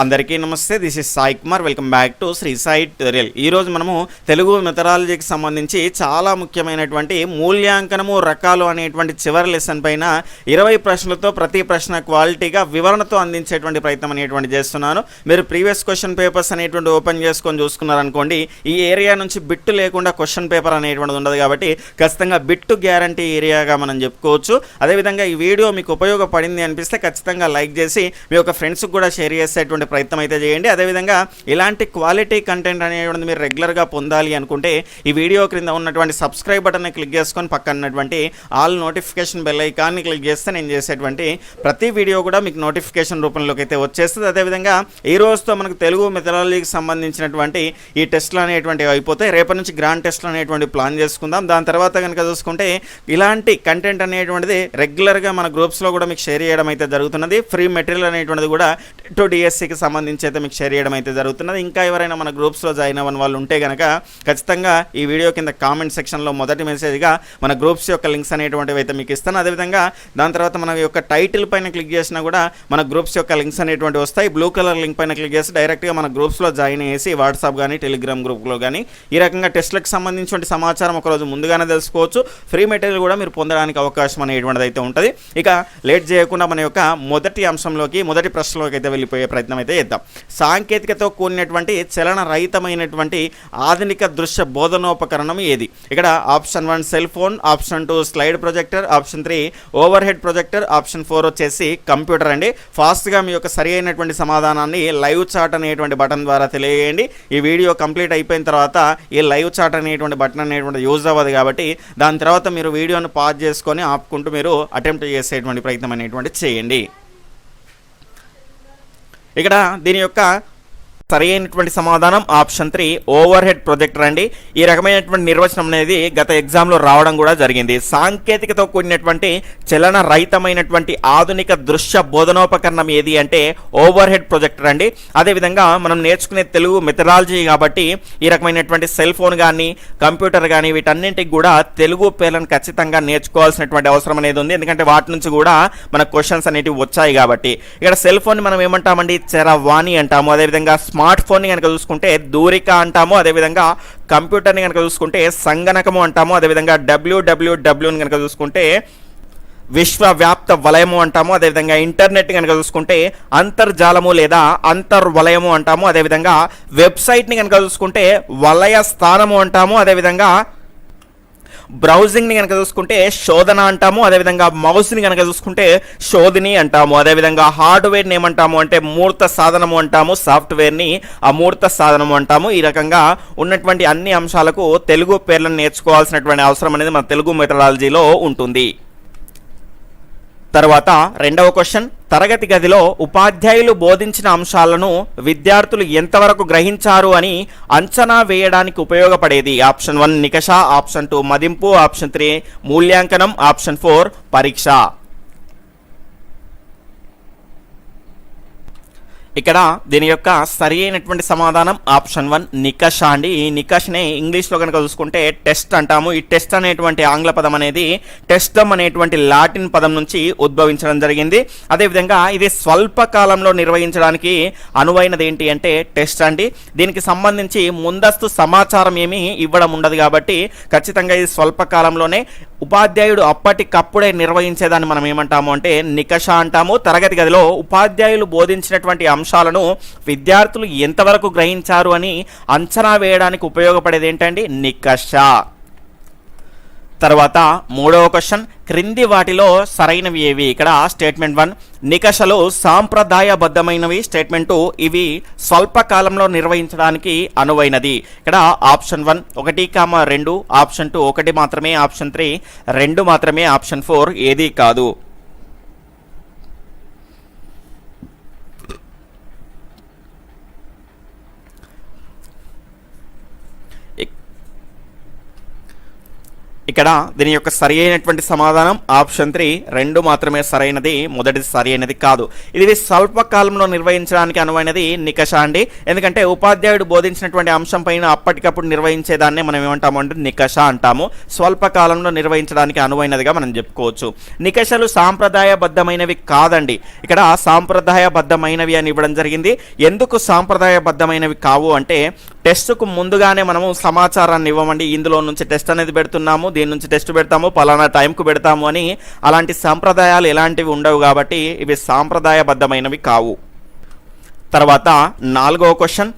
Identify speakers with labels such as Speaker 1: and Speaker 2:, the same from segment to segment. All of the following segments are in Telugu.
Speaker 1: అందరికీ నమస్తే this is Sai Kumar. Welcome back to Sri Sai tutorial ఈరోజు మనము తెలుగు మెథడాలజీకి సంబంధించి చాలా ముఖ్యమైనటువంటి మూల్యాంకనము రకాలు అనేటువంటి చివరి లెసన్ పైన ఇరవై ప్రశ్నలతో ప్రతి ప్రశ్న క్వాలిటీగా వివరణతో అందించేటువంటి ప్రయత్నం అనేటువంటి చేస్తున్నాను. మీరు ప్రీవియస్ క్వశ్చన్ పేపర్స్ అనేటువంటి ఓపెన్ చేసుకొని చూసుకున్నారనుకోండి ఈ ఏరియా నుంచి బిట్టు లేకుండా క్వశ్చన్ పేపర్ అనేటువంటిది ఉండదు కాబట్టి ఖచ్చితంగా బిట్టు గ్యారంటీ ఏరియాగా మనం చెప్పుకోవచ్చు. అదేవిధంగా ఈ వీడియో మీకు ఉపయోగపడింది అనిపిస్తే ఖచ్చితంగా లైక్ చేసి మీ యొక్క ఫ్రెండ్స్కి కూడా షేర్ చేసేటువంటి ప్రయత్నం అయితే చేయండి. అదేవిధంగా ఇలాంటి క్వాలిటీ కంటెంట్ అనేటువంటిది మీరు రెగ్యులర్గా పొందాలి అనుకుంటే ఈ వీడియో క్రింద ఉన్నటువంటి సబ్స్క్రైబ్ బటన్ని క్లిక్ చేసుకొని పక్కనటువంటి ఆల్ నోటిఫికేషన్ బెల్ ఐకాన్ని క్లిక్ చేస్తే నేను చేసేటువంటి ప్రతి వీడియో కూడా మీకు నోటిఫికేషన్ రూపంలోకి అయితే వచ్చేస్తుంది. అదేవిధంగా ఈ రోజుతో మనకు తెలుగు మెథడాలజీకి సంబంధించినటువంటి ఈ టెస్ట్లు అనేటువంటివి అయిపోతాయి. రేపటి నుంచి గ్రాండ్ టెస్ట్లు అనేటువంటి ప్లాన్ చేసుకుందాం. దాని తర్వాత కనుక చూసుకుంటే ఇలాంటి కంటెంట్ అనేటువంటిది రెగ్యులర్గా మన గ్రూప్స్లో కూడా మీకు షేర్ చేయడం అయితే జరుగుతున్నది. ఫ్రీ మెటీరియల్ అనేటువంటిది కూడా టు డిఎస్సికి సంబంధించి అయితే మీకు షేర్ చేయడం అయితే జరుగుతున్నది. ఇంకా ఎవరైనా మన గ్రూప్స్లో జాయిన్ అవ్వని వాళ్ళు ఉంటే కనుక ఖచ్చితంగా ఈ వీడియో కింద కామెంట్ సెక్షన్లో మొదటి మెసేజ్గా మన గ్రూప్స్ యొక్క లింక్స్ అనేటువంటివి అయితే మీకు ఇస్తాను. అదేవిధంగా దాని తర్వాత మన యొక్క టైటిల్ పైన క్లిక్ చేసినా కూడా మన గ్రూప్స్ యొక్క లింక్స్ అనేటువంటివి వస్తాయి. బ్లూ కలర్ లింక్ పైన క్లిక్ చేసి డైరెక్ట్గా మన గ్రూప్స్లో జాయిన్ చేసి వాట్సాప్ కానీ టెలిగ్రామ్ గ్రూప్లో కానీ ఈ రకంగా టెస్ట్లకు సంబంధించిన సమాచారం ఒకరోజు ముందుగానే తెలుసుకోవచ్చు. ఫ్రీ మెటీరియల్ కూడా మీరు పొందడానికి అవకాశం అనేటువంటిది అయితే ఉంటుంది. ఇక లేట్ చేయకుండా మన యొక్క మొదటి అంశంలోకి మొదటి ప్రశ్నలోకి అయితే వెళ్ళిపోయే ప్రయత్నం అయితే చేద్దాం సాంకేతికతో కూడినటువంటి చలన రహితమైనటువంటి ఆధునిక దృశ్య బోధనోపకరణం ఏది? ఇక్కడ option one cell phone option two slide projector option three overhead projector option four వచ్చేసి కంప్యూటర్ అండి. ఫాస్ట్గా మీ యొక్క సరి అయినటువంటి సమాధానాన్ని లైవ్ చాట్ అనేటువంటి బటన్ ద్వారా తెలియజేయండి. ఈ వీడియో కంప్లీట్ అయిపోయిన తర్వాత ఈ లైవ్ చాట్ అనేటువంటి బటన్ అనేటువంటి యూజ్ అవ్వదు కాబట్టి దాని తర్వాత మీరు వీడియోను పాజ్ చేసుకొని ఆపుకుంటూ మీరు అటెంప్ట్ చేసేటువంటి ప్రయత్నం అనేటువంటి చేయండి. ఇక్కడ దీని యొక్క సరి అయినటువంటి సమాధానం. Option three over head projector అండి. ఈ రకమైనటువంటి నిర్వచనం అనేది గత ఎగ్జామ్లో రావడం కూడా జరిగింది. సాంకేతికతో కూడినటువంటి చలన రహితమైనటువంటి ఆధునిక దృశ్య బోధనోపకరణం ఏది అంటే ఓవర్ హెడ్ ప్రొజెక్టర్ అండి. అదేవిధంగా మనం నేర్చుకునే తెలుగు మెథడాలజీ కాబట్టి ఈ రకమైనటువంటి సెల్ ఫోన్ కానీ కంప్యూటర్ కానీ వీటన్నింటికి కూడా తెలుగు పేర్లను ఖచ్చితంగా నేర్చుకోవాల్సినటువంటి అవసరం అనేది ఉంది. ఎందుకంటే వాటి నుంచి కూడా మన క్వశ్చన్స్ అనేటివి వచ్చాయి కాబట్టి. ఇక్కడ సెల్ ఫోన్ మనం ఏమంటామండి? చరవాణి అంటాము. అదేవిధంగా స్మార్ట్ స్మార్ట్ ఫోన్ని కనుక చూసుకుంటే దూరిక అంటాము అదేవిధంగా కంప్యూటర్ని కనుక చూసుకుంటే సంగణకము అంటాము అదేవిధంగా డబ్ల్యూడబ్ల్యూడబ్ల్యూని కనుక చూసుకుంటే విశ్వవ్యాప్త వలయము అంటాము అదేవిధంగా ఇంటర్నెట్ కనుక చూసుకుంటే అంతర్జాలము లేదా అంతర్వలయము అంటాము అదేవిధంగా వెబ్సైట్ని కనుక చూసుకుంటే వలయ స్థానము అంటాము అదేవిధంగా బ్రౌజింగ్ని కనుక చూసుకుంటే శోధన అంటాము అదేవిధంగా మౌస్ని కనుక చూసుకుంటే శోధిని అంటాము అదేవిధంగా హార్డ్వేర్ని ఏమంటాము అంటే మూర్త సాధనము అంటాము సాఫ్ట్వేర్ని అమూర్త సాధనము అంటాము. ఈ రకంగా ఉన్నటువంటి అన్ని అంశాలకు తెలుగు పేర్లను నేర్చుకోవాల్సినటువంటి అవసరం అనేది మన తెలుగు మెథడాలజీలో ఉంటుంది. తర్వాత రెండవ క్వశ్చన్. తరగతి గదిలో ఉపాధ్యాయులు బోధించిన అంశాలను విద్యార్థులు ఎంతవరకు గ్రహించారు అని అంచనా వేయడానికి ఉపయోగపడేది. ఆప్షన్ వన్ నికష ఆప్షన్ టూ మదింపు ఆప్షన్ త్రీ మూల్యాంకనం ఆప్షన్ ఫోర్ పరీక్ష. ఇక్కడ దీని యొక్క సరి అయినటువంటి సమాధానం ఆప్షన్ వన్ నికష అండి. ఈ నికష్ని ఇంగ్లీష్లో కనుక చూసుకుంటే టెస్ట్ అంటాము. ఈ టెస్ట్ అనేటువంటి ఆంగ్ల పదం అనేది టెస్టమ్ అనేటువంటి లాటిన్ పదం నుంచి ఉద్భవించడం జరిగింది. అదేవిధంగా ఇది స్వల్పకాలంలో నిర్వహించడానికి అనువైనది ఏంటి అంటే టెస్ట్ అండి. దీనికి సంబంధించి ముందస్తు సమాచారం ఏమీ ఇవ్వడం ఉండదు కాబట్టి ఖచ్చితంగా ఇది స్వల్పకాలంలోనే ఉపాధ్యాయుడు అప్పటికప్పుడే నిర్వహించేదాన్ని మనం ఏమంటాము అంటే నికష అంటాము. తరగతి గదిలో ఉపాధ్యాయులు బోధించినటువంటి అంశాలను విద్యార్థులు ఎంతవరకు గ్రహించారు అని అంచనా వేయడానికి ఉపయోగపడేది ఏంటండి? నికష. తర్వాత మూడవ క్వశ్చన్ క్రింది వాటిలో సరైనవి ఏవి? ఇక్కడ స్టేట్మెంట్ వన్ నికషలు సాంప్రదాయబద్ధమైనవి. స్టేట్మెంట్ టూ ఇవి స్వల్పకాలంలో నిర్వహించడానికి అనువైనది. ఇక్కడ ఆప్షన్ వన్ ఒకటి కామ రెండు. ఆప్షన్ టూ ఒకటి మాత్రమే. ఆప్షన్ త్రీ రెండు మాత్రమే. ఆప్షన్ ఫోర్ ఏది కాదు. ఇక్కడ దీని యొక్క సరి అయినటువంటి సమాధానం ఆప్షన్ త్రీ. రెండు మాత్రమే సరైనది. మొదటిది సరి అయినది కాదు. ఇది స్వల్పకాలంలో నిర్వహించడానికి అనువైనది నికష అండి. ఎందుకంటే ఉపాధ్యాయుడు బోధించినటువంటి అంశం పైన అప్పటికప్పుడు నిర్వహించేదాన్ని మనం ఏమంటాము అంటే నికష అంటాము. స్వల్పకాలంలో నిర్వహించడానికి అనువైనదిగా మనం చెప్పుకోవచ్చు. నికషలు సాంప్రదాయబద్ధమైనవి కాదండి. ఇక్కడ సాంప్రదాయబద్ధమైనవి అని ఇవ్వడం జరిగింది. ఎందుకు సాంప్రదాయబద్ధమైనవి కావు అంటే టెస్ట్కు ముందుగానే మనము సమాచారాన్ని ఇవ్వమండి. ఇందులో నుంచి టెస్ట్ అనేది పెడుతున్నాము దీని నుంచి టెస్ట్ పెడతాము పలానా టైంకు పెడతాము అని అలాంటి సాంప్రదాయాలు ఎలాంటివి ఉండవు కాబట్టి ఇవి సాంప్రదాయబద్ధమైనవి కావు. తర్వాత నాలుగవ క్వశ్చన్.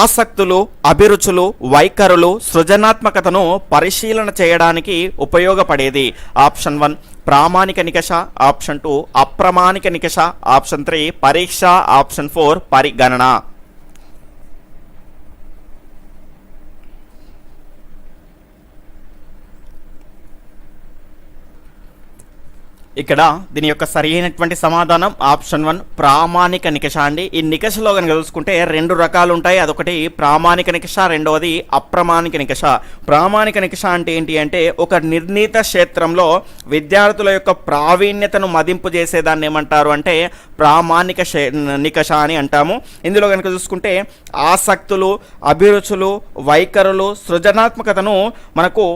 Speaker 1: ఆసక్తులు అభిరుచులు వైఖరులు సృజనాత్మకతను పరిశీలన చేయడానికి ఉపయోగపడేది. ఆప్షన్ వన్ ప్రామాణిక నికష. ఆప్షన్ టూ అప్రమాణిక నికష. ఆప్షన్ త్రీ పరీక్ష. ఆప్షన్ ఫోర్ పరిగణన. ఇక్కడ దీని యొక్క సరి అయినటువంటి సమాధానం ఆప్షన్ వన్ ప్రామాణిక నికష అండి. ఈ నికషలో కనుక చూసుకుంటే రెండు రకాలు ఉంటాయి. అదొకటి ప్రామాణిక నికష రెండవది అప్రమాణిక నికష. ప్రామాణిక నికష అంటే ఏంటి అంటే ఒక నిర్ణీత క్షేత్రంలో విద్యార్థుల యొక్క ప్రావీణ్యతను మదింపు చేసేదాన్ని ఏమంటారు అంటే ప్రామాణిక నికష అని అంటాము. ఇందులో కనుక చూసుకుంటే ఆసక్తులు అభిరుచులు వైఖరులు సృజనాత్మకతను మనకు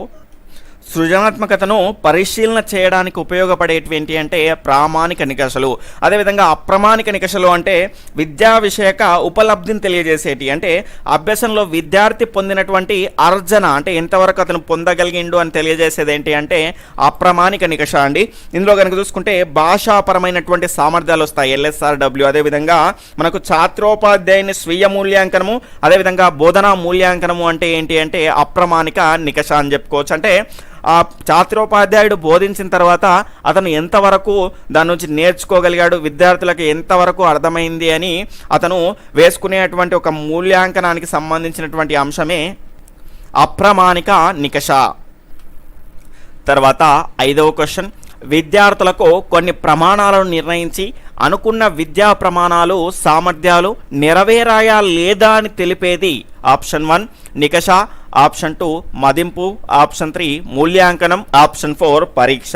Speaker 1: సృజనాత్మకతను పరిశీలన చేయడానికి ఉపయోగపడేటువంటి అంటే ప్రామాణిక నికషలు. అదేవిధంగా అప్రమాణిక నికషలు అంటే విద్యా విషయక ఉపలబ్ధిని తెలియజేసేటి. అంటే అభ్యసనలో విద్యార్థి పొందినటువంటి అర్జన అంటే ఎంతవరకు అతను పొందగలిగిండు అని తెలియజేసేది ఏంటి అంటే అప్రమాణిక నికష అండి. ఇందులో కనుక చూసుకుంటే భాషాపరమైనటువంటి సామర్థ్యాలు వస్తాయి. ఎల్ఎస్ఆర్ డబ్ల్యూ అదేవిధంగా మనకు ఛాత్రోపాధ్యాయుని స్వీయ మూల్యాంకనము అదేవిధంగా బోధనా మూల్యాంకనము అంటే ఏంటి అంటే అప్రమాణిక నికష అని చెప్పుకోవచ్చు. అంటే ఆ ఛాత్రోపాధ్యాయుడు బోధించిన తర్వాత అతను ఎంతవరకు దాని నుంచి నేర్చుకోగలిగాడు విద్యార్థులకు ఎంతవరకు అర్థమైంది అని అతను వేసుకునేటువంటి ఒక మూల్యాంకనానికి సంబంధించినటువంటి అంశమే అప్రమాణిక నికష. తర్వాత ఐదవ క్వశ్చన్. విద్యార్థులకు కొన్ని ప్రమాణాలను నిర్ణయించి అనుకున్న విద్యా ప్రమాణాలు సామర్థ్యాలు నెరవేరాయా లేదా అని తెలిపేది ఆప్షన్ వన్ నికష. ఆప్షన్ టూ మదింపు ఆప్షన్ త్రీ మూల్యాంకనం ఆప్షన్ ఫోర్ పరీక్ష.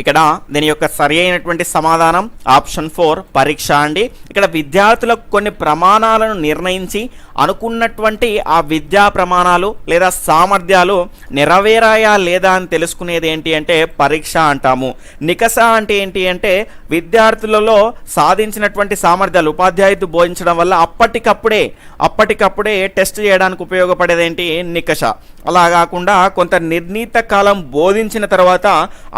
Speaker 1: ఇక్కడ దీని యొక్క సరి అయినటువంటి సమాధానం ఆప్షన్ ఫోర్ పరీక్ష అండి. ఇక్కడ విద్యార్థులకు కొన్ని ప్రమాణాలను నిర్ణయించి అనుకున్నటువంటి ఆ విద్యా ప్రమాణాలు లేదా సామర్థ్యాలు నెరవేరాయా లేదా అని తెలుసుకునేది ఏంటి అంటే పరీక్ష అంటాము. నికస అంటే ఏంటి అంటే విద్యార్థులలో సాధించినటువంటి సామర్థ్యాలు ఉపాధ్యాయుడు బోధించడం వల్ల అప్పటికప్పుడే అప్పటికప్పుడే టెస్ట్ చేయడానికి ఉపయోగపడేది ఏంటి? నికష అలా కాకుండా కొంత నిర్ణీత కాలం బోధించిన తర్వాత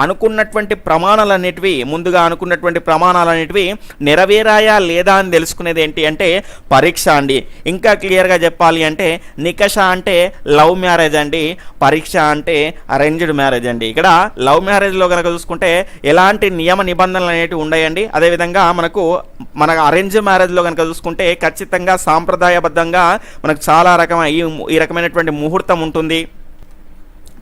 Speaker 1: అనుకున్నటువంటి ప్రమాణాలన్నిటివి ముందుగా అనుకున్నటువంటి ప్రమాణాలన్నిటివి నెరవేరాయా లేదా అని తెలుసుకునేది ఏంటి అంటే పరీక్ష అండి. ఇంకా క్లియర్గా చెప్పాలి అంటే నికష అంటే లవ్ మ్యారేజ్ అండి పరీక్ష అంటే అరేంజ్డ్ మ్యారేజ్ అండి. ఇక్కడ లవ్ మ్యారేజ్లో కనుక చూసుకుంటే ఎలాంటి నియమ నిబంధనలు అనేటివి ఉన్నాయండి. అదేవిధంగా మనకు మన అరేంజ్ మ్యారేజ్లో కనుక చూసుకుంటే ఖచ్చితంగా సాంప్రదాయబద్ధంగా మనకు చాలా రకమైన ఈ ఈ రకమైనటువంటి ముహూర్తం ఉంటుంది.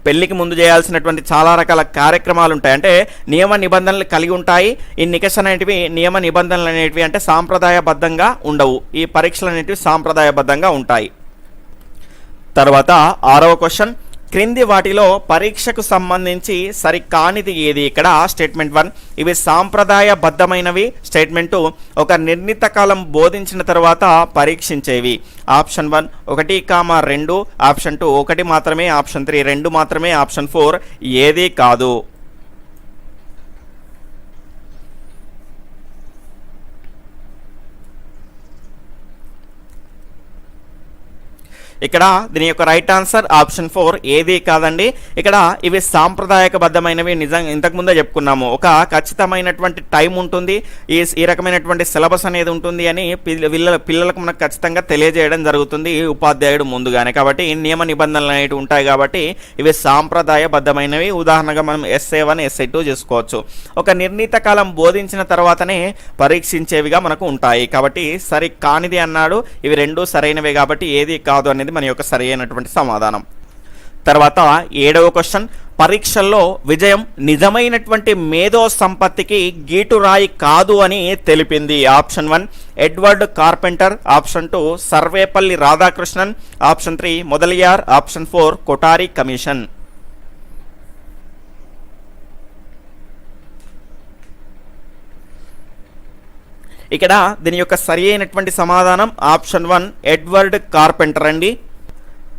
Speaker 1: పెళ్ళికి ముందు చేయాల్సినటువంటి చాలా రకాల కార్యక్రమాలు ఉంటాయి అంటే నియమ నిబంధనలు కలిగి ఉంటాయి. ఈ నికష అనేటివి నియమ నిబంధనలు అనేటివి అంటే సాంప్రదాయబద్ధంగా ఉండవు. ఈ పరీక్షలు అనేటివి సాంప్రదాయబద్ధంగా ఉంటాయి. తర్వాత ఆరవ క్వశ్చన్. క్రింది వాటిలో పరీక్షకు సంబంధించి సరికానిది ఏది? ఇక్కడ స్టేట్మెంట్ వన్. ఇవి సాంప్రదాయబద్ధమైనవి. స్టేట్మెంట్ టూ ఒక నిర్ణీత కాలం బోధించిన తర్వాత పరీక్షించేవి. ఆప్షన్ వన్ ఒకటి కామ రెండు. ఆప్షన్ టూ ఒకటి మాత్రమే. ఆప్షన్ త్రీ రెండు మాత్రమే. ఆప్షన్ ఫోర్ ఏది కాదు. ఇక్కడ దీని యొక్క రైట్ ఆన్సర్ ఆప్షన్ ఫోర్ ఏది కాదండి. ఇక్కడ ఇవి సాంప్రదాయకబద్ధమైనవి. నిజంగా ఇంతకుముందే చెప్పుకున్నాము. ఒక ఖచ్చితమైనటువంటి టైం ఉంటుంది. ఈ ఈ రకమైనటువంటి సిలబస్ అనేది ఉంటుంది అని పిల్ల- పిల్లల పిల్లలకు మనకు ఖచ్చితంగా తెలియజేయడం జరుగుతుంది ఈ ఉపాధ్యాయుడు ముందుగానే. కాబట్టి నియమ నిబంధనలు అనేవి ఉంటాయి కాబట్టి ఇవి సాంప్రదాయబద్ధమైనవి. ఉదాహరణగా మనం ఎస్ఏ వన్ ఎస్ఏ టూ చేసుకోవచ్చు. ఒక నిర్ణీత కాలం బోధించిన తర్వాతనే పరీక్షించేవిగా మనకు ఉంటాయి. కాబట్టి సరి కానిది అన్నాడు. ఇవి రెండు సరైనవే కాబట్టి ఏది కాదు అనేది మన యొక్క సరైనటువంటి సమాధానం. తర్వాత ఏడవ క్వశ్చన్ పరీక్షల్లో విజయం నిజమైనటువంటి మేధో సంపత్తికి గీటురాయి కాదు అని తెలిపింది. Option one Edward Carpenter option two Sarvepalli Radhakrishnan option three Mudaliar option four Kothari commission ఇక్కడ దీని యొక్క సరి అయినటువంటి సమాధానం ఆప్షన్ వన్ ఎడ్వర్డ్ కార్పెంటర్ అండి.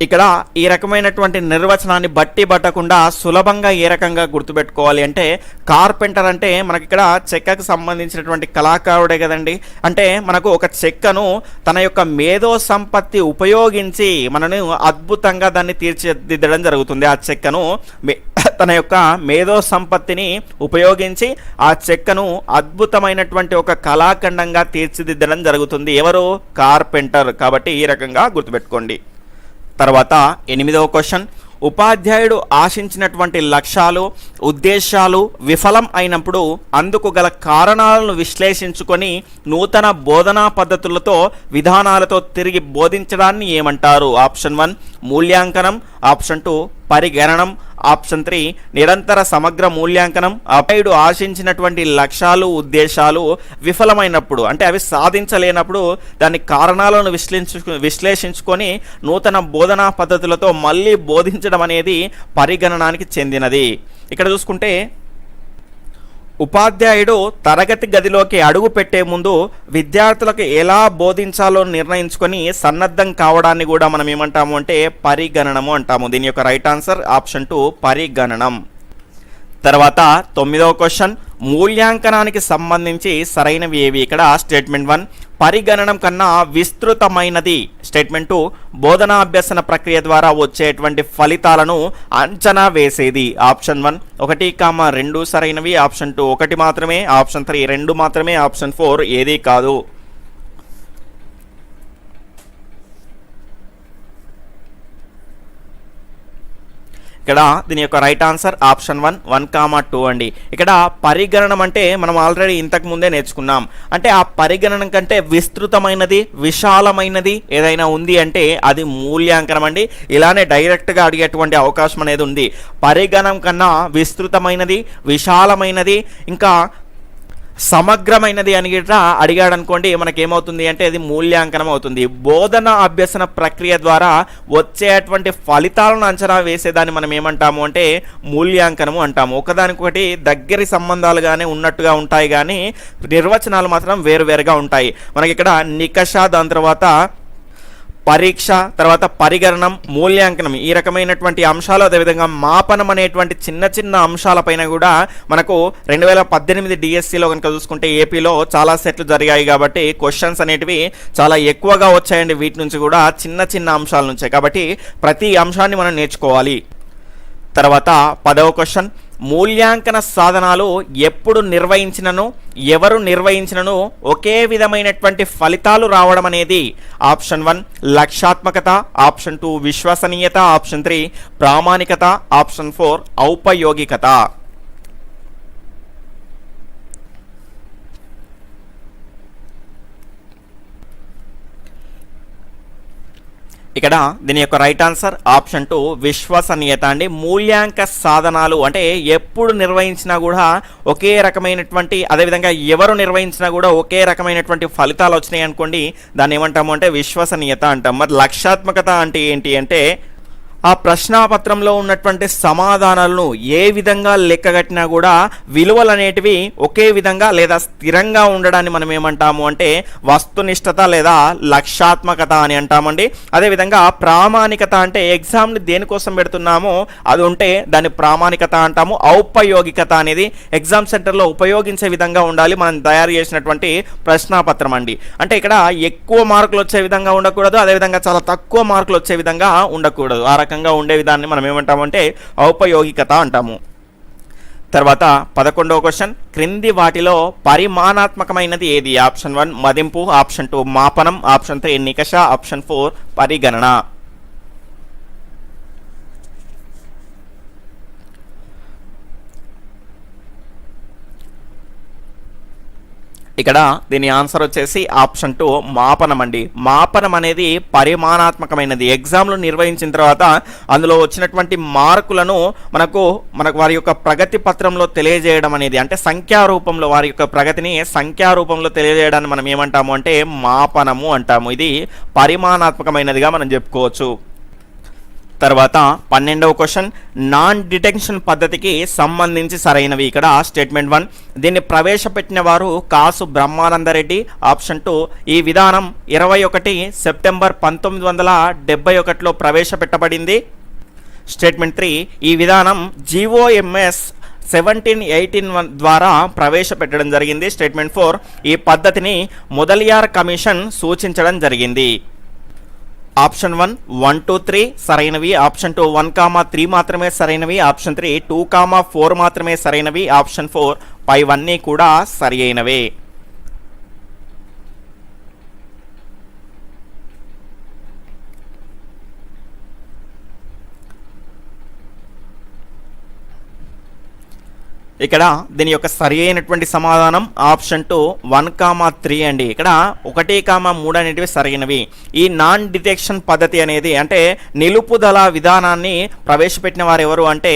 Speaker 1: ఇక్కడ ఈ రకమైనటువంటి నిర్వచనాన్ని బట్టి పట్టకుండా సులభంగా ఏ రకంగా గుర్తుపెట్టుకోవాలి అంటే కార్పెంటర్ అంటే మనకి ఇక్కడ చెక్కకు సంబంధించినటువంటి కళాకారుడే కదండి. అంటే మనకు ఒక చెక్కను తన యొక్క మేధో సంపత్తి ఉపయోగించి మనను అద్భుతంగా దాన్ని తీర్చిదిద్దడం జరుగుతుంది. ఆ చెక్కను మే- తన యొక్క మేధో సంపత్తిని ఉపయోగించి ఆ చెక్కను అద్భుతమైనటువంటి ఒక కళాఖండంగా తీర్చిదిద్దడం జరుగుతుంది. ఎవరు? కార్పెంటర్. కాబట్టి ఈ రకంగా గుర్తుపెట్టుకోండి. తర్వాత ఎనిమిదవ క్వశ్చన్. ఉపాధ్యాయుడు ఆశించినటువంటి లక్ష్యాలు ఉద్దేశాలు విఫలం అయినప్పుడు అందుకు గల కారణాలను విశ్లేషించుకొని నూతన బోధనా పద్ధతులతో విధానాలతో తిరిగి బోధించడాన్ని ఏమంటారు? ఆప్షన్ వన్ మూల్యాంకనం. ఆప్షన్ టూ పరిగణనం. ఆప్షన్ త్రీ నిరంతర సమగ్ర మూల్యాంకనం అపైడు ఆశించినటువంటి లక్ష్యాలు ఉద్దేశాలు విఫలమైనప్పుడు అంటే అవి సాధించలేనప్పుడు దాని కారణాలను విశ్లేషించు విశ్లేషించుకొని నూతన బోధనా పద్ధతులతో మళ్ళీ బోధించడం అనేది పరిగణనానికి చెందినది. ఇక్కడ చూసుకుంటే ఉపాధ్యాయుడు తరగతి గదిలోకి అడుగు పెట్టే ముందు విద్యార్థులకు ఎలా బోధించాలో నిర్ణయించుకొని సన్నద్ధం కావడాన్ని కూడా మనం ఏమంటాము అంటే పరిగణనము అంటాము. దీని యొక్క రైట్ ఆన్సర్ ఆప్షన్ టూ పరిగణనం. తర్వాత తొమ్మిదవ క్వశ్చన్ మూల్యాంకనానికి సంబంధించి సరైనవి ఏవి? ఇక్కడ స్టేట్మెంట్ వన్ పరిగణనం కన్నా విస్తృతమైనది. స్టేట్మెంట్ టూ బోధనాభ్యసన ప్రక్రియ ద్వారా వచ్చేటువంటి ఫలితాలను అంచనా వేసేది. ఆప్షన్ వన్ ఒకటి కామ రెండు సరైనవి. ఆప్షన్ టూ ఒకటి మాత్రమే. ఆప్షన్ త్రీ రెండు మాత్రమే. ఆప్షన్ ఫోర్ ఏది కాదు. ఇక్కడ దీని యొక్క right answer option one one comma two అండి. ఇక్కడ పరిగణనం అంటే మనం ఆల్రెడీ ఇంతకు ముందే నేర్చుకున్నాం. అంటే ఆ పరిగణనం కంటే విస్తృతమైనది విశాలమైనది ఏదైనా ఉంది అంటే అది మూల్యాంకనం అండి. ఇలానే డైరెక్ట్గా అడిగేటువంటి అవకాశం అనేది ఉంది. పరిగణం కన్నా విస్తృతమైనది విశాలమైనది ఇంకా సమగ్రమైనది అని గిట్లా అడిగాడు అనుకోండి మనకేమవుతుంది అంటే అది మూల్యాంకనం అవుతుంది బోధన అభ్యసన ప్రక్రియ ద్వారా వచ్చేటువంటి ఫలితాలను అంచనా వేసేదాన్ని మనం ఏమంటాము అంటే మూల్యాంకనము అంటాము. ఒకదానికొకటి దగ్గరి సంబంధాలుగానే ఉన్నట్టుగా ఉంటాయి కానీ నిర్వచనాలు మాత్రం వేరువేరుగా ఉంటాయి. మనకి ఇక్కడ నికష దాని తర్వాత పరీక్ష తర్వాత పరిగణనం మూల్యాంకనం ఈ రకమైనటువంటి అంశాలు అదేవిధంగా మాపనం అనేటువంటి చిన్న చిన్న అంశాలపైన కూడా మనకు రెండు వేల పద్దెనిమిది డిఎస్సిలో కనుక చూసుకుంటే ఏపీలో చాలా సెట్లు జరిగాయి కాబట్టి క్వశ్చన్స్ అనేటివి చాలా ఎక్కువగా వచ్చాయండి. వీటి నుంచి కూడా చిన్న చిన్న అంశాల నుంచే. కాబట్టి ప్రతి అంశాన్ని మనం నేర్చుకోవాలి. తర్వాత పదవ క్వశ్చన్. మూల్యాంకన సాధనాలు ఎప్పుడు నిర్వహించినను ఎవరు నిర్వహించినను ఒకే విధమైనటువంటి ఫలితాలు రావడం అనేది ఆప్షన్ వన్ లక్ష్యాత్మకత ఆప్షన్ టూ విశ్వసనీయత ఆప్షన్ త్రీ ప్రామాణికత ఆప్షన్ ఫోర్ ఔపయోగికత. ఇక్కడ దీని యొక్క రైట్ ఆన్సర్ ఆప్షన్ టూ విశ్వసనీయత అండి. మూల్యాంక సాధనాలు అంటే ఎప్పుడు నిర్వహించినా కూడా ఒకే రకమైనటువంటి అదేవిధంగా ఎవరు నిర్వహించినా కూడా ఒకే రకమైనటువంటి ఫలితాలు వచ్చినాయి అనుకోండి దాన్ని ఏమంటాము అంటే విశ్వసనీయత అంటాం. మరి లక్ష్యాత్మకత అంటే ఏంటి అంటే ఆ ప్రశ్నాపత్రంలో ఉన్నటువంటి సమాధానాలను ఏ విధంగా లెక్కగట్టినా కూడా విలువలు అనేటివి ఒకే విధంగా లేదా స్థిరంగా ఉండడాన్ని మనం ఏమంటాము అంటే వస్తునిష్టత లేదా లక్ష్యాత్మకత అని అంటామండి. అదేవిధంగా ప్రామాణికత అంటే ఎగ్జామ్ని దేనికోసం పెడుతున్నామో అది ఉంటే దాన్ని ప్రామాణికత అంటాము. ఔపయోగికత అనేది ఎగ్జామ్ సెంటర్లో ఉపయోగించే విధంగా ఉండాలి మనం తయారు చేసినటువంటి ప్రశ్నాపత్రం అండి. అంటే ఇక్కడ ఎక్కువ మార్కులు వచ్చే విధంగా ఉండకూడదు అదేవిధంగా చాలా తక్కువ మార్కులు వచ్చే విధంగా ఉండకూడదు. ఆ రకంగా ఉండే విధాన్ని మనం ఏమంటామంటే ఔపయోగికత అంటాము. తర్వాత పదకొండవ క్వశ్చన్ క్రింది వాటిలో పరిమాణాత్మకమైనది ఏది? ఆప్షన్ వన్ మదింపు. ఆప్షన్ టూ మాపనం. ఆప్షన్ త్రీ నికష. ఆప్షన్ ఫోర్ పరిగణన. ఇక్కడ దీని ఆన్సర్ వచ్చేసి ఆప్షన్ టూ మాపనం అండి. మాపనం అనేది పరిమాణాత్మకమైనది. ఎగ్జామ్లు నిర్వహించిన తర్వాత అందులో వచ్చినటువంటి మార్కులను మనకు మనకు వారి యొక్క ప్రగతి పత్రంలో తెలియజేయడం అనేది అంటే సంఖ్యా రూపంలో వారి యొక్క ప్రగతిని సంఖ్యా రూపంలో తెలియజేయడాన్ని మనం ఏమంటాము అంటే మాపనము అంటాము. ఇది పరిమాణాత్మకమైనదిగా మనం చెప్పుకోవచ్చు. తర్వాత పన్నెండవ క్వశ్చన్ నాన్ డిటెన్షన్ పద్ధతికి సంబంధించి సరైనవి. ఇక్కడ స్టేట్మెంట్ వన్. దీన్ని ప్రవేశపెట్టిన వారు కాసు బ్రహ్మానందరెడ్డి. Option two. ఈ విధానం ఇరవై ఒకటి సెప్టెంబర్ పంతొమ్మిది వందల డెబ్బై ఒకటిలో ప్రవేశపెట్టబడింది. Statement three. ఈ విధానం జీఓఎంఎస్ సెవెంటీన్ ఎయిటీన్ వన్ ద్వారా ప్రవేశపెట్టడం జరిగింది. Statement four. ఈ పద్ధతిని మొదలియార్ కమిషన్ సూచించడం జరిగింది. Option one one two three సరైనవి. Option two one comma three మాత్రమే సరైనవి. Option three two comma four మాత్రమే సరైనవి. ఆప్షన్ ఫోర్ పైవన్నీ కూడా సరి అయినవే. ఇక్కడ దీని యొక్క సరి అయినటువంటి సమాధానం option two one comma three అండి. ఇక్కడ ఒకటి కామా మూడు అనేటివి సరైనవి. ఈ నాన్ డిటెక్షన్ పద్ధతి అనేది అంటే నిలుపుదల విధానాన్ని ప్రవేశపెట్టిన వారు ఎవరు అంటే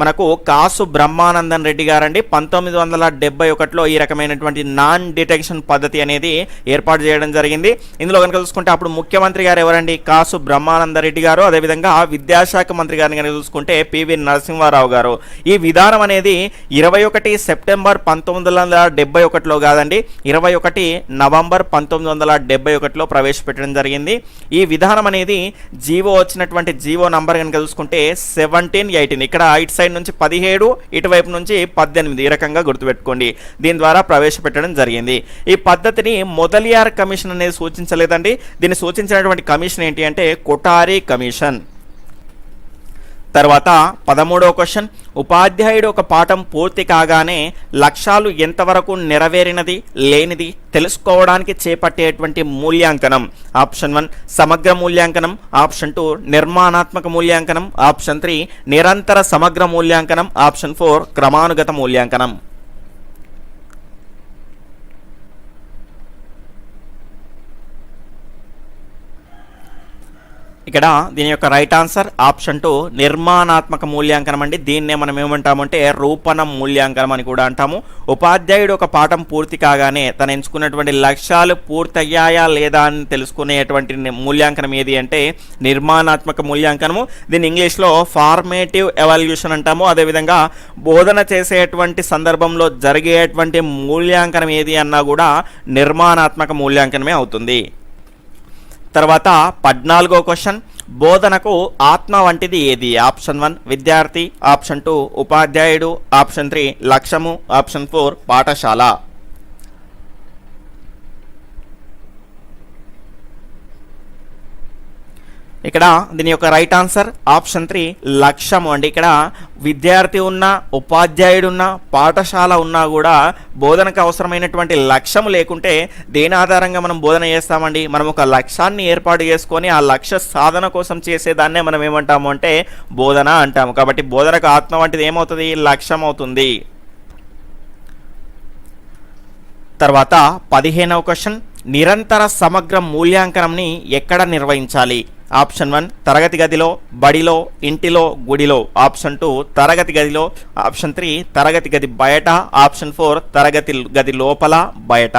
Speaker 1: మనకు కాసు బ్రహ్మానందన్ రెడ్డి గారండి. పంతొమ్మిది వందల డెబ్బై ఒకటిలో ఈ రకమైనటువంటి నాన్ డిటెక్షన్ పద్ధతి అనేది ఏర్పాటు చేయడం జరిగింది. ఇందులో కనుక చూసుకుంటే అప్పుడు ముఖ్యమంత్రి గారు ఎవరండి? కాసు బ్రహ్మానంద రెడ్డి గారు. అదేవిధంగా విద్యాశాఖ మంత్రి గారిని కనుక చూసుకుంటే పివి నరసింహారావు గారు. ఈ విధానం అనేది ఇరవై ఒకటి సెప్టెంబర్ పంతొమ్మిది వందల డెబ్బై ఒకటిలో కాదండి ఇరవై ఒకటి నవంబర్ పంతొమ్మిది వందల డెబ్బై ఒకటిలో ప్రవేశపెట్టడం జరిగింది. ఈ విధానం అనేది జీవో వచ్చినటువంటి జీవో నంబర్ కనుక చూసుకుంటే సెవెంటీన్ ఎయిటీన్. ఇక్కడ ఇట్స్ సైడ్ నుంచి పదిహేడు ఇటువైపు నుంచి పద్దెనిమిది ఈ రకంగా గుర్తుపెట్టుకోండి. దీని ద్వారా ప్రవేశపెట్టడం జరిగింది. ఈ పద్ధతిని మొదలియార్ కమిషన్ అనేది సూచించలేదండి. దీన్ని సూచించినటువంటి కమిషన్ ఏంటి అంటే కొటారి కమిషన్. తర్వాత పదమూడవ క్వశ్చన్. ఉపాధ్యాయుడు ఒక పాఠం పూర్తి కాగానే లక్ష్యాలు ఎంతవరకు నెరవేరినది లేనిది తెలుసుకోవడానికి చేపట్టేటువంటి మూల్యాంకనం. ఆప్షన్ వన్ సమగ్ర మూల్యాంకనం. ఆప్షన్ టూ నిర్మాణాత్మక మూల్యాంకనం. ఆప్షన్ త్రీ నిరంతర సమగ్ర మూల్యాంకనం. ఆప్షన్ ఫోర్ క్రమానుగత మూల్యాంకనం. ఇక్కడ దీని యొక్క రైట్ ఆన్సర్ ఆప్షన్ టూ నిర్మాణాత్మక మూల్యాంకనం అండి. దీన్నే మనం ఏమంటామంటే రూపణం మూల్యాంకనం అని కూడా అంటాము. ఉపాధ్యాయుడు ఒక పాఠం పూర్తి కాగానే తను ఎంచుకున్నటువంటి లక్ష్యాలు పూర్తయ్యాయా లేదా అని తెలుసుకునేటువంటి మూల్యాంకనం ఏది అంటే నిర్మాణాత్మక మూల్యాంకనము. దీన్ని ఇంగ్లీష్లో ఫార్మేటివ్ ఎవాల్యూషన్ అంటాము. అదేవిధంగా బోధన చేసేటువంటి సందర్భంలో జరిగేటువంటి మూల్యాంకనం ఏది అన్నా కూడా నిర్మాణాత్మక మూల్యాంకనమే అవుతుంది. తర్వాత పద్నాలుగో క్వశ్చన్. బోధనకు ఆత్మ వంటిది ఏది? ఆప్షన్ వన్ విద్యార్థి. ఆప్షన్ టూ ఉపాధ్యాయుడు. ఆప్షన్ త్రీ లక్ష్యము. ఆప్షన్ ఫోర్ పాఠశాల. ఇక్కడ దీని యొక్క రైట్ ఆన్సర్ ఆప్షన్ త్రీ లక్ష్యము. అండి ఇక్కడ విద్యార్థి ఉన్నా ఉపాధ్యాయుడున్నా పాఠశాల ఉన్నా కూడా బోధనకు అవసరమైనటువంటి లక్ష్యం లేకుంటే దేని ఆధారంగా మనం బోధన చేస్తామండి? మనం ఒక లక్ష్యాన్ని ఏర్పాటు చేసుకొని ఆ లక్ష్య సాధన కోసం చేసేదాన్నే మనం ఏమంటాము అంటే బోధన అంటాము. కాబట్టి బోధనకు ఆత్మ వంటిది ఏమవుతుంది? లక్ష్యం అవుతుంది. తర్వాత పదిహేనవ క్వశ్చన్ నిరంతర సమగ్ర మూల్యాంకనంని ఎక్కడ నిర్వహించాలి? ఆప్షన్ వన్ తరగతి గదిలో బడిలో ఇంటిలో గుడిలో. ఆప్షన్ టూ తరగతి గదిలో. ఆప్షన్ త్రీ తరగతి గది బయట. ఆప్షన్ ఫోర్ తరగతి గది లోపల బయట.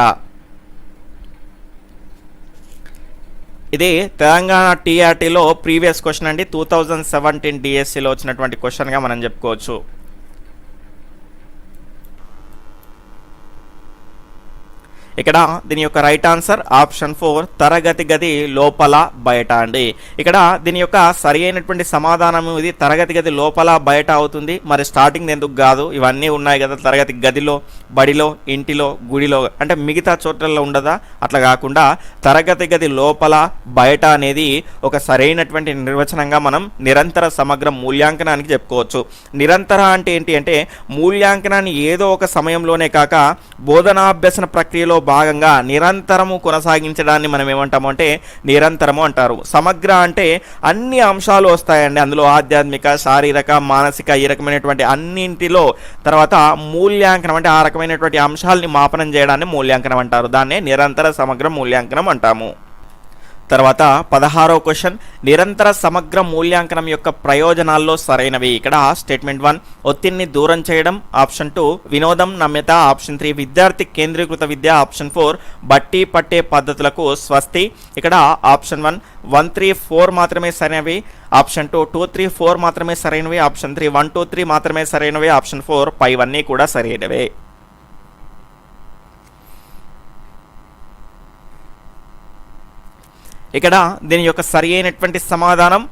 Speaker 1: ఇది తెలంగాణ టీఆర్టీలో ప్రీవియస్ క్వశ్చన్ అండి. టూ థౌజండ్ సెవెంటీన్ డిఎస్సిలో వచ్చినటువంటి క్వశ్చన్గా మనం చెప్పుకోవచ్చు. ఇక్కడ దీని యొక్క రైట్ ఆన్సర్ ఆప్షన్ ఫోర్ తరగతి గది లోపల బయట అండి. ఇక్కడ దీని యొక్క సరి అయినటువంటి సమాధానం ఇది తరగతి గది లోపల బయట అవుతుంది. మరి స్టార్టింగ్ ఎందుకు కాదు? ఇవన్నీ ఉన్నాయి కదా తరగతి గదిలో బడిలో ఇంటిలో గుడిలో. అంటే మిగతా చోట్లలో ఉండదా? అట్లా కాకుండా తరగతి గది లోపల బయట అనేది ఒక సరైనటువంటి నిర్వచనంగా మనం నిరంతర సమగ్ర మూల్యాంకనానికి చెప్పుకోవచ్చు. నిరంతర అంటే ఏంటి అంటే మూల్యాంకనాన్ని ఏదో ఒక సమయంలోనే కాక బోధనాభ్యసన ప్రక్రియలో భాగంగా నిరంతరము కొనసాగించడాన్ని మనం ఏమంటాము అంటే నిరంతరము అంటారు. సమగ్ర అంటే అన్ని అంశాలు వస్తాయండి. అందులో ఆధ్యాత్మిక శారీరక మానసిక ఈ రకమైనటువంటి అన్నింటిలో తర్వాత మూల్యాంకనం అంటే ఆ రకమైనటువంటి అంశాలని మాపనం చేయడాన్ని మూల్యాంకనం అంటారు. దాన్నే నిరంతర సమగ్ర మూల్యాంకనం అంటాము. తర్వాత పదహారో క్వశ్చన్. నిరంతర సమగ్ర మూల్యాంకనం యొక్క ప్రయోజనాల్లో సరైనవి. ఇక్కడ స్టేట్మెంట్ వన్. ఒత్తిడిని దూరం చేయడం. Option two. వినోదం నమ్యత. Option three. విద్యార్థి కేంద్రీకృత విద్య. Option four. బట్టి పట్టే పద్ధతులకు స్వస్తి. ఇక్కడ option one. One three four మాత్రమే సరైనవి. Option two. Two three four మాత్రమే సరైనవి. Option three. One two three మాత్రమే సరైనవి. Option four. పైవన్నీ కూడా సరైనవే. ఇక్కడ దీని యొక్క సరి అయినటువంటి సమాధానం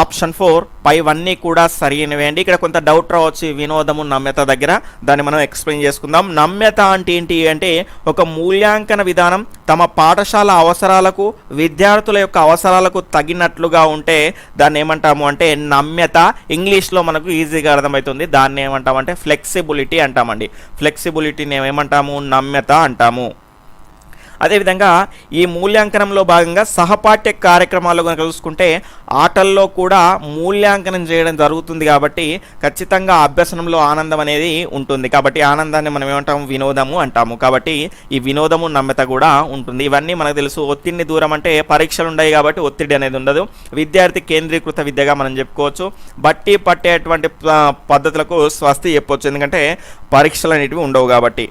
Speaker 1: ఆప్షన్ ఫోర్ పైవన్నీ కూడా సరి అండి. ఇక్కడ కొంత డౌట్ రావచ్చు వినోదము నమ్యత దగ్గర. దాన్ని మనం ఎక్స్ప్లెయిన్ చేసుకుందాం. నమ్యత అంటే ఏంటి అంటే ఒక మూల్యాంకన విధానం తమ పాఠశాల అవసరాలకు విద్యార్థుల యొక్క అవసరాలకు తగినట్లుగా ఉంటే దాన్ని ఏమంటాము అంటే నమ్యత. ఇంగ్లీష్లో మనకు ఈజీగా అర్థమవుతుంది. దాన్ని ఏమంటామంటే ఫ్లెక్సిబిలిటీ అంటామండి. ఫ్లెక్సిబిలిటీని ఏమంటాము? నమ్యత అంటాము. అదేవిధంగా ఈ మూల్యాంకనంలో భాగంగా సహపాఠ్య కార్యక్రమాల్లో కనుక చూసుకుంటే ఆటల్లో కూడా మూల్యాంకనం చేయడం జరుగుతుంది కాబట్టి ఖచ్చితంగా అభ్యసనంలో ఆనందం అనేది ఉంటుంది. కాబట్టి ఆనందాన్ని మనం ఏమంటాము వినోదము అంటాము. కాబట్టి ఈ వినోదము నమ్యత కూడా ఉంటుంది. ఇవన్నీ మనకు తెలుసు. ఒత్తిడిని దూరం అంటే పరీక్షలు ఉన్నాయి కాబట్టి ఒత్తిడి అనేది ఉండదు. విద్యార్థి కేంద్రీకృత విద్యగా మనం చెప్పుకోవచ్చు. బట్టి పట్టేటువంటి పద్ధతులకు స్వస్తి చెప్పవచ్చు ఎందుకంటే పరీక్షలు అనేటివి ఉండవు కాబట్టి.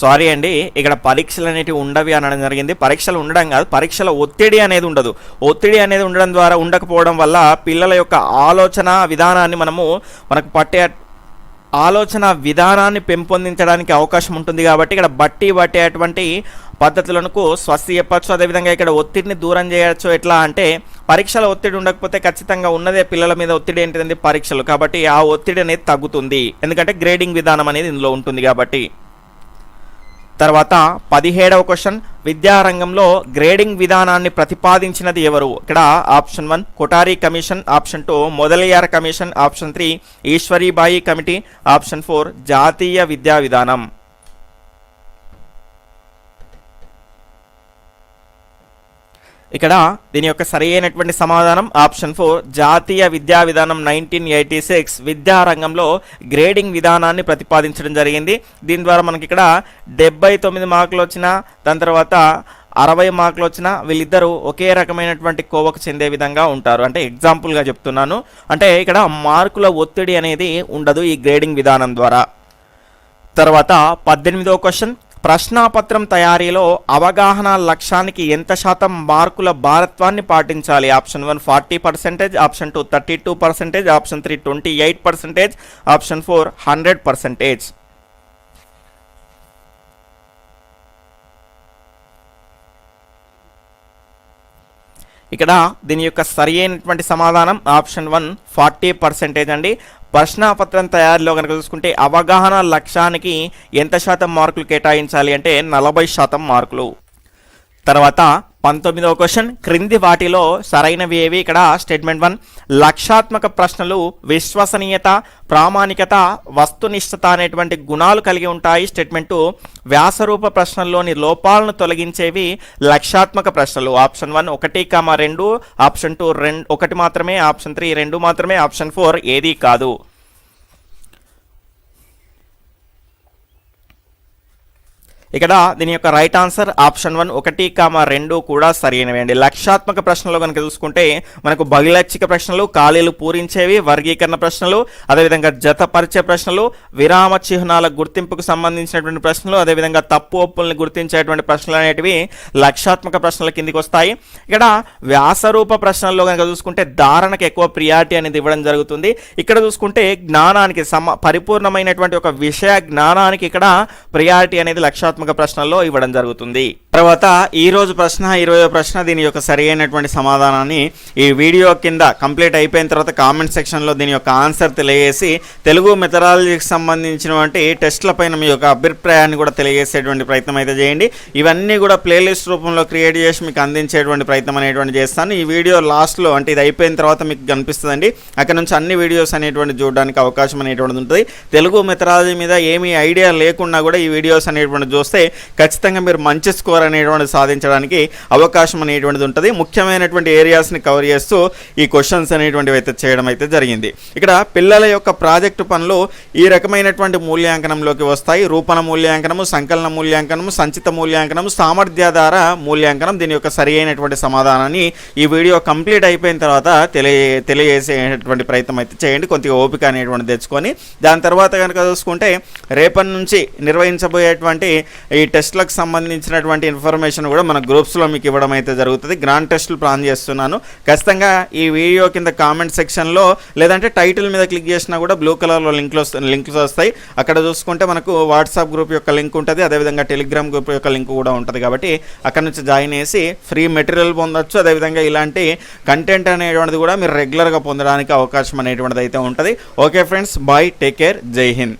Speaker 1: సారీ అండి ఇక్కడ పరీక్షలు అనేటివి ఉండవి అనడం జరిగింది. పరీక్షలు ఉండడం కాదు పరీక్షల ఒత్తిడి అనేది ఉండదు. ఒత్తిడి అనేది ఉండడం ద్వారా ఉండకపోవడం వల్ల పిల్లల యొక్క ఆలోచన విధానాన్ని మనము మనకు పట్టే ఆలోచన విధానాన్ని పెంపొందించడానికి అవకాశం ఉంటుంది కాబట్టి ఇక్కడ బట్టి పట్టేటువంటి పద్ధతులకు స్వస్తి చెప్పచ్చు అదేవిధంగా ఇక్కడ ఒత్తిడిని దూరం చేయవచ్చు ఎట్లా అంటే పరీక్షల ఒత్తిడి ఉండకపోతే ఖచ్చితంగా ఉన్నదే పిల్లల మీద ఒత్తిడి ఏంటిదండి? పరీక్షలు. కాబట్టి ఆ ఒత్తిడి అనేది తగ్గుతుంది. ఎందుకంటే గ్రేడింగ్ విధానం అనేది ఇందులో ఉంటుంది కాబట్టి. తర్వాత పదిహేడవ క్వశ్చన్. విద్యారంగంలో గ్రేడింగ్ విధానాన్ని ప్రతిపాదించినది ఎవరు? ఇక్కడ option one Kothari commission. Option two Mudaliar commission. Option three Eshwaribai committee. Option four జాతీయ విద్యా విధానం. ఇక్కడ దీని యొక్క సరి అయినటువంటి సమాధానం ఆప్షన్ ఫోర్ జాతీయ విద్యా విధానం నైన్టీన్ ఎయిటీ సిక్స్ విద్యారంగంలో గ్రేడింగ్ విధానాన్ని ప్రతిపాదించడం జరిగింది. దీని ద్వారా మనకి ఇక్కడ డెబ్బై తొమ్మిది మార్కులు వచ్చిన దాని తర్వాత అరవై మార్కులు వచ్చిన వీళ్ళిద్దరూ ఒకే రకమైనటువంటి కోవకు చెందే విధంగా ఉంటారు. అంటే ఎగ్జాంపుల్గా చెప్తున్నాను. అంటే ఇక్కడ మార్కుల ఒత్తిడి అనేది ఉండదు ఈ గ్రేడింగ్ విధానం ద్వారా. తర్వాత పద్దెనిమిదో క్వశ్చన్ ప్రశ్నాపత్రం తయారీలో అవగాహన లక్ష్యానికి ఎంత శాతం మార్కుల భారత్వాన్ని పాటించాలి? Option one forty percentage option two thirty two percentage option three twenty eight percentage option four hundred percentage. ఇక్కడ దీని యొక్క సరి అయినటువంటి సమాధానం ఆప్షన్ వన్ ఫార్టీ పర్సెంటేజ్ అండి. ప్రశ్నాపత్రం తయారీలో కనుక చూసుకుంటే అవగాహన లక్ష్యానికి ఎంత శాతం మార్కులు కేటాయించాలి అంటే నలభై శాతం మార్కులు. తర్వాత పంతొమ్మిదవ క్వశ్చన్. క్రింది వాటిలో సరైనవి ఏవి? ఇక్కడ స్టేట్మెంట్ వన్. లక్షాత్మక ప్రశ్నలు విశ్వసనీయత ప్రామాణికత వస్తునిష్టత అనేటువంటి గుణాలు కలిగి ఉంటాయి. Statement two. వ్యాసరూప ప్రశ్నల్లోని లోపాలను తొలగించేవి లక్షాత్మక ప్రశ్నలు. ఆప్షన్ వన్ ఒకటి కామ రెండు. ఆప్షన్ టూ రెండు ఒకటి మాత్రమే. ఆప్షన్ త్రీ రెండు మాత్రమే. ఆప్షన్ ఫోర్ ఏదీ కాదు. ఇక్కడ దీని యొక్క రైట్ ఆన్సర్ ఆప్షన్ వన్ ఒకటి కామ రెండు కూడా సరైనవి అండి లక్షాత్మక ప్రశ్నలు కనుక చూసుకుంటే మనకు బహుళైచ్ఛిక ప్రశ్నలు ఖాళీలు పూరించేవి వర్గీకరణ ప్రశ్నలు అదేవిధంగా జతపరిచే ప్రశ్నలు విరామ చిహ్నాల గుర్తింపుకు సంబంధించినటువంటి ప్రశ్నలు అదేవిధంగా తప్పు ఒప్పుల్ని గుర్తించేటువంటి ప్రశ్నలు అనేటివి లక్షాత్మక ప్రశ్నల కిందికి వస్తాయి. ఇక్కడ వ్యాసరూప ప్రశ్నల్లో కనుక చూసుకుంటే ధారణకు ఎక్కువ ప్రియారిటీ అనేది ఇవ్వడం జరుగుతుంది. ఇక్కడ చూసుకుంటే జ్ఞానానికి సమ పరిపూర్ణమైనటువంటి ఒక విషయ జ్ఞానానికి ఇక్కడ ప్రియారిటీ అనేది లక్షాత్మక ప్రశ్నల్లో ఇవ్వడం జరుగుతుంది. తర్వాత ఈ రోజు ప్రశ్న ఇరవై ప్రశ్న దీని యొక్క సరి అయినటువంటి సమాధానాన్ని ఈ వీడియో కింద కంప్లీట్ అయిపోయిన తర్వాత కామెంట్ సెక్షన్లో దీని యొక్క ఆన్సర్ తెలియజేసి తెలుగు మెథడాలజీకి సంబంధించినటువంటి టెస్ట్లపైన మీ యొక్క అభిప్రాయాన్ని కూడా తెలియజేసేటువంటి ప్రయత్నం అయితే చేయండి. ఇవన్నీ కూడా ప్లేలిస్ట్ రూపంలో క్రియేట్ చేసి మీకు అందించేటువంటి ప్రయత్నం అనేటువంటి చేస్తాను. ఈ వీడియో లాస్ట్లో అంటే ఇది అయిపోయిన తర్వాత మీకు కనిపిస్తుందండి. అక్కడ నుంచి అన్ని వీడియోస్ అనేటువంటి చూడడానికి అవకాశం అనేటువంటిది ఉంటుంది. తెలుగు మెథడాలజీ మీద ఏమీ ఐడియా లేకుండా కూడా ఈ వీడియోస్ అనేటువంటి చూస్తే వస్తే ఖచ్చితంగా మీరు మంచి స్కోర్ అనేటువంటి సాధించడానికి అవకాశం అనేటువంటిది ఉంటుంది. ముఖ్యమైనటువంటి ఏరియాస్ని కవర్ చేస్తూ ఈ క్వశ్చన్స్ అనేటువంటివి అయితే చేయడం అయితే జరిగింది. ఇక్కడ పిల్లల యొక్క ప్రాజెక్టు పనులు ఈ రకమైనటువంటి మూల్యాంకనంలోకి వస్తాయి. రూపణ మూల్యాంకనము సంకలన మూల్యాంకనము సంచిత మూల్యాంకనము సామర్థ్యాధార మూల్యాంకనం దీని యొక్క సరి అయినటువంటి సమాధానాన్ని ఈ వీడియో కంప్లీట్ అయిపోయిన తర్వాత తెలియ తెలియజేసేటువంటి ప్రయత్నం అయితే చేయండి. కొద్దిగా ఓపిక అనేటువంటి తెచ్చుకొని దాని తర్వాత కనుక చూసుకుంటే రేపటి నుంచి నిర్వహించబోయేటువంటి ఈ టెస్ట్లకు సంబంధించినటువంటి ఇన్ఫర్మేషన్ కూడా మన గ్రూప్స్లో మీకు ఇవ్వడం అయితే జరుగుతుంది. గ్రాండ్ టెస్ట్లు ప్లాన్ చేస్తున్నాను. ఖచ్చితంగా ఈ వీడియో కింద కామెంట్ సెక్షన్లో లేదంటే టైటిల్ మీద క్లిక్ చేసినా కూడా బ్లూ కలర్లో లింక్లు లింక్స్ వస్తాయి. అక్కడ చూసుకుంటే మనకు వాట్సాప్ గ్రూప్ యొక్క లింక్ ఉంటుంది. అదేవిధంగా టెలిగ్రామ్ గ్రూప్ యొక్క లింక్ కూడా ఉంటుంది కాబట్టి అక్కడ నుంచి జాయిన్ చేసి ఫ్రీ మెటీరియల్ పొందొచ్చు. అదేవిధంగా ఇలాంటి కంటెంట్ అనేటువంటిది కూడా మీరు రెగ్యులర్గా పొందడానికి అవకాశం అనేటువంటిది అయితే ఉంటుంది. Okay friends bye take care Jai Hind.